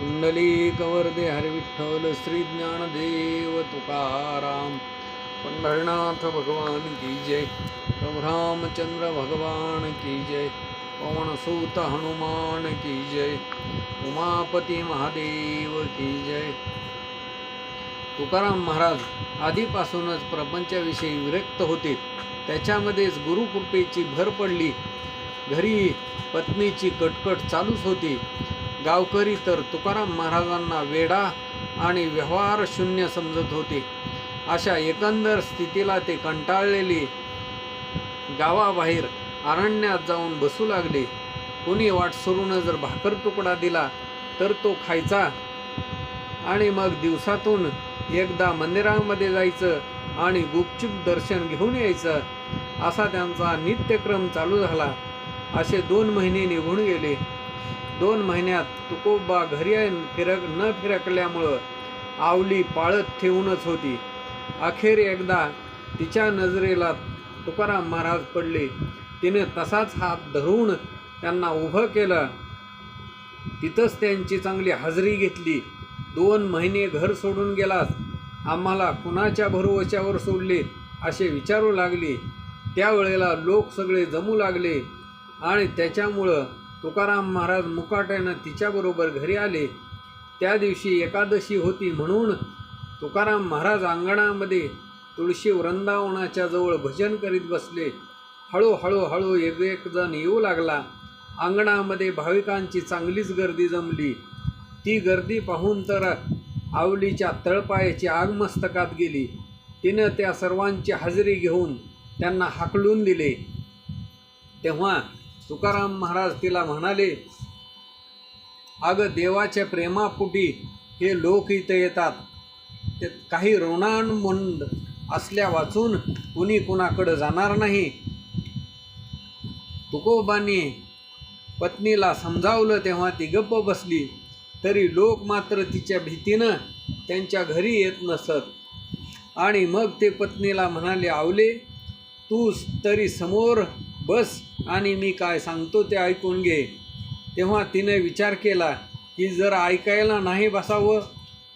पुंडलीकवर्दे हरिविठ्ठल श्री ज्ञानदेव तुकाराम। पंढरनाथ भगवान की जय। रामचंद्र भगवान की जय। पवनसूत हनुमान की जय। उमापती महादेव की जय। तुकाराम महाराज आधीपासूनच प्रपंचाविषयी विरक्त होते. त्याच्यामध्येच गुरुकृपेची भर पडली. घरी पत्नीची कटकट चालूच होती. गावकरी तर तुकाराम महाराजांना वेडा आणि व्यवहार शून्य समजत होते. अशा एकंदर स्थितीला ते कंटाळलेली गावाबाहेर अरण्यात जाऊन बसू लागले. कोणी वाट सोडून जर भाकर तुकडा दिला तर तो खायचा आणि मग दिवसातून एकदा मंदिरामध्ये जायचं आणि गुपचूप दर्शन घेऊन यायचं असा त्यांचा नित्यक्रम चालू झाला. असे दोन महिने निघून गेले. दोन महिन्यात तुकोबा घरी फिरक न फिरकल्यामुळं आवली पाळत ठेवूनच होती. अखेर एकदा तिच्या नजरेला तुकाराम महाराज पडले. तिने तसाच हात धरून त्यांना उभं केलं. तिथंच त्यांची चांगली हजेरी घेतली. दोन महिने घर सोडून गेलास. आम्हाला कुणाच्या भरोवशावर सोडले असे विचारू लागले. त्यावेळेला लोक सगळे जमू लागले आणि त्याच्यामुळं तुकाराम महाराज मुकाट्यानं तिच्याबरोबर घरी आले. त्या दिवशी एकादशी होती म्हणून तुकाराम महाराज अंगणामध्ये तुळशी वृंदावनाच्या जवळ भजन करीत बसले. हळूहळू हळू एक एक जण येऊ लागला. अंगणामध्ये भाविकांची चांगलीच गर्दी जमली. ती गर्दी पाहून तर आवलीच्या तळपायाची आग मस्तकात गेली. तिनं त्या सर्वांची हजेरी घेऊन त्यांना हाकलून दिले. तेव्हा तुकाराम महाराज तिला म्हणाले अगं देवाच्या प्रेमापुटी हे लोक इथं येतात. ते काही ऋणानुबंध असल्या वाचून कुणी कुणाकडं जाणार नाही. तुकोबांनी पत्नीला समजावलं तेव्हा ती गप्प बसली. तरी लोक मात्र तिच्या भीतीनं त्यांच्या घरी येत नसत. आणि मग ते पत्नीला म्हणाले आवले तू तरी समोर बस. आणि मी काय सांगतो ते ऐकून घे. तेव्हा तिने विचार केला की जर ऐकायला नाही बसावं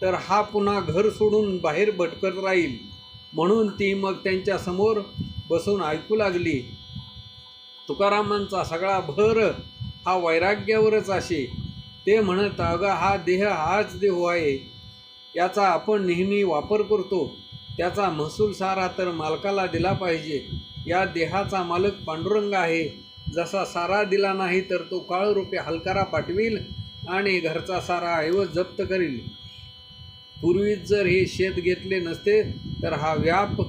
तर हा पुन्हा घर सोडून बाहेर भटकत राहील. म्हणून ती मग त्यांच्यासमोर बसून ऐकू लागली. तुकारामांचा सगळा भर हा वैराग्यावरच असे. ते म्हणत अगं हा देह हाच देह आहे. याचा आपण नेहमी वापर करतो. त्याचा महसूल सारा तर मालकाला दिला पाहिजे. या देहाचा मालक पांडुरंग आहे. जसा सारा दिला नाही तर तो काळरूपे हलकारा पाठवील आणि घरचा सारा ऐवज जप्त करील. पूर्वीच जर हे शेत घेतले नसते तर हा व्याप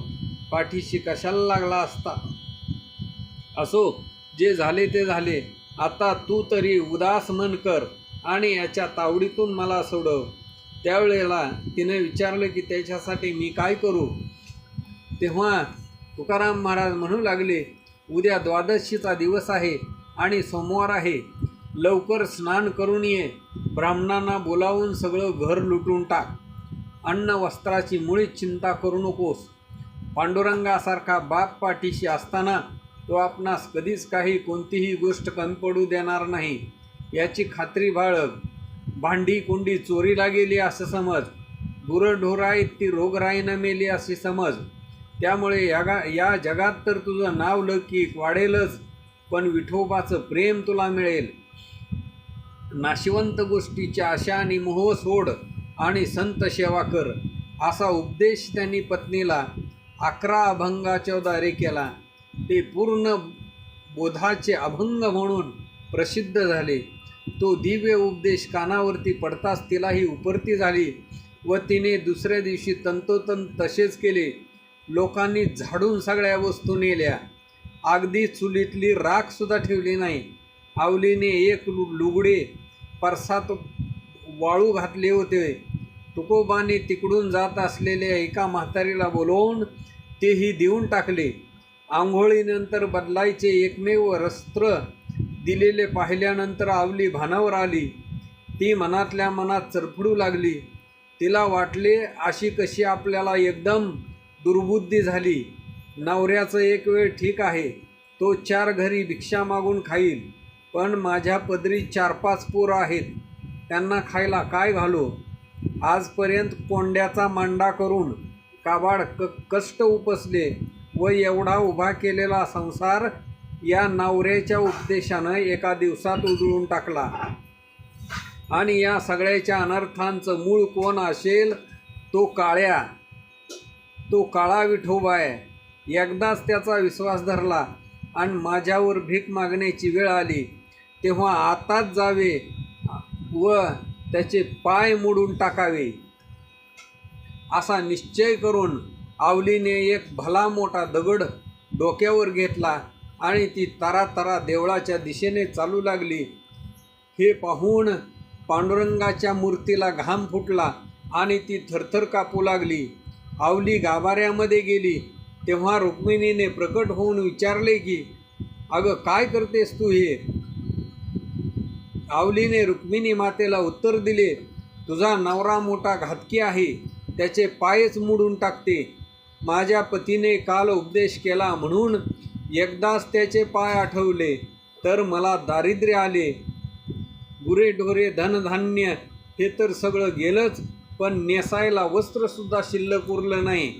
पाठीशी कशाला लागला असता? असो जे झाले ते झाले. आता तू तरी उदास मन कर आणि याच्या तावडीतून मला सोडव. त्यावेळेला तिने विचारलं की त्याच्यासाठी मी काय करू? तेव्हा तुकाराम महाराज म्हणू लागले उद्या द्वादशीचा दिवस आहे आणि सोमवार आहे. लवकर स्नान करून ये. ब्राह्मणांना बोलावून सगळं घर लुटून टाक. अन्न वस्त्राची मुळीच चिंता करू नकोस. पांडुरंगासारखा बाप पाठीशी असताना तो आपणास कधीच काही कोणतीही गोष्ट कमी पडू देणार नाही. याची खात्री बाळग. भांडी कुंडी चोरीला गेली असं समज. गुरंढोराईत ती रोगराईनं मेली अशी समज. त्यामुळे या गा या जगात तर तुझं नाव लौकिक वाढेलच पण विठोबाचं प्रेम तुला मिळेल. नाशिवंत गोष्टीच्या आशा आणि मोह सोड आणि संत सेवा कर असा उपदेश त्यांनी पत्नीला अकरा अभंगाच्या द्वारे केला. ते पूर्ण बोधाचे अभंग म्हणून प्रसिद्ध झाले. तो दिव्य उपदेश कानावरती पडताच तिलाही उपरती झाली व तिने दुसऱ्या दिवशी तंतोतंत तसेच केले. लोकांनी झाडून सगळ्या वस्तू नेल्या. अगदी चुलीतली राखसुद्धा ठेवली नाही. आवलीने एक लु लुगडे परसात वाळू घातले होते. तुकोबाने तिकडून जात असलेल्या एका म्हातारीला बोलवून तेही देऊन टाकले. आंघोळीनंतर बदलायचे एकमेव वस्त्र दिलेले पाहिल्यानंतर आवली भानावर आली. ती मनातल्या मनात चरफडू लागली. तिला वाटले अशी कशी आपल्याला एकदम दुर्बुद्धी झाली. नवऱ्याचं एक वेळ ठीक आहे तो चार घरी भिक्षा मागून खाईल. पण माझ्या पदरी चार पाच पोरं आहेत त्यांना खायला काय घालू? आजपर्यंत कोंड्याचा मांडा करून काबाड क कष्ट उपसले व एवढा उभा केलेला संसार या नवऱ्याच्या उपदेशानं एका दिवसात उजळून टाकला. आणि या सगळ्याच्या अनर्थांचं मूळ कोण असेल? तो काळ्या. तो काळा विठोबा आहे. एकदाच त्याचा विश्वास धरला आणि माझ्यावर भीक मागण्याची वेळ आली. तेव्हा आताच जावे व त्याचे पाय मोडून टाकावे. असा निश्चय करून आवलीने एक भला मोठा दगड डोक्यावर घेतला आणि ती तरा तरा देवळाच्या दिशेने चालू लागली. हे पाहून पांडुरंगाच्या मूर्तीला घाम फुटला आणि ती थरथर कापू लागली. आवली गाभाऱ्यामध्ये गेली तेव्हा रुक्मिणीने प्रकट होऊन विचारले की अगं काय करतेस तू हे? आवलीने रुक्मिणी मातेला उत्तर दिले तुझा नवरा मोठा घातकी आहे त्याचे पायच मोडून टाकते. माझ्या पतीने काल उपदेश केला म्हणून एकदाच त्याचे पाय आठवले तर मला दारिद्र्य आले. गुरेढोरे धनधान्य हे तर सगळं गेलंच. पण नेसायला वस्त्रसुद्धा शिल्लक उरलं नाही.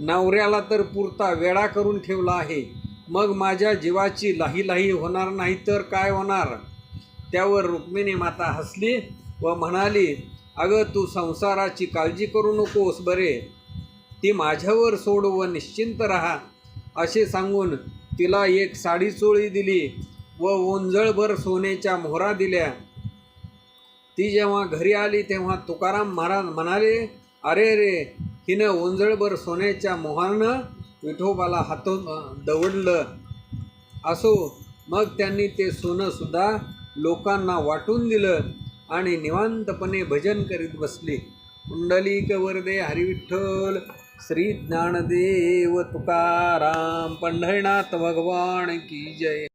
नवऱ्याला तर पुरता वेळा करून ठेवला आहे. मग माझ्या जीवाची लाही लाही होणार नाही तर काय होणार? त्यावर रुक्मिणी माता हसली व म्हणाली अगं तू संसाराची काळजी करू नकोस बरे. ती माझ्यावर सोड व निश्चिंत राहा. असे सांगून तिला एक साडी चोळी दिली व ओंजळभर सोन्याच्या मोहरा दिल्या. ती जेव्हा घरी आली तेव्हा तुकाराम महाराज म्हणाले अरे रे हिनं ओंजळभर सोन्याच्या मोहानं विठोबाला हातून दवडलं. असो मग त्यांनी ते सोनंसुद्धा लोकांना वाटून दिलं आणि निवांतपणे भजन करीत बसली. कुंडलिक वरदे हरिविठ्ठल श्री ज्ञानदेव तुकाराम पंढरीनाथ भगवान की जय.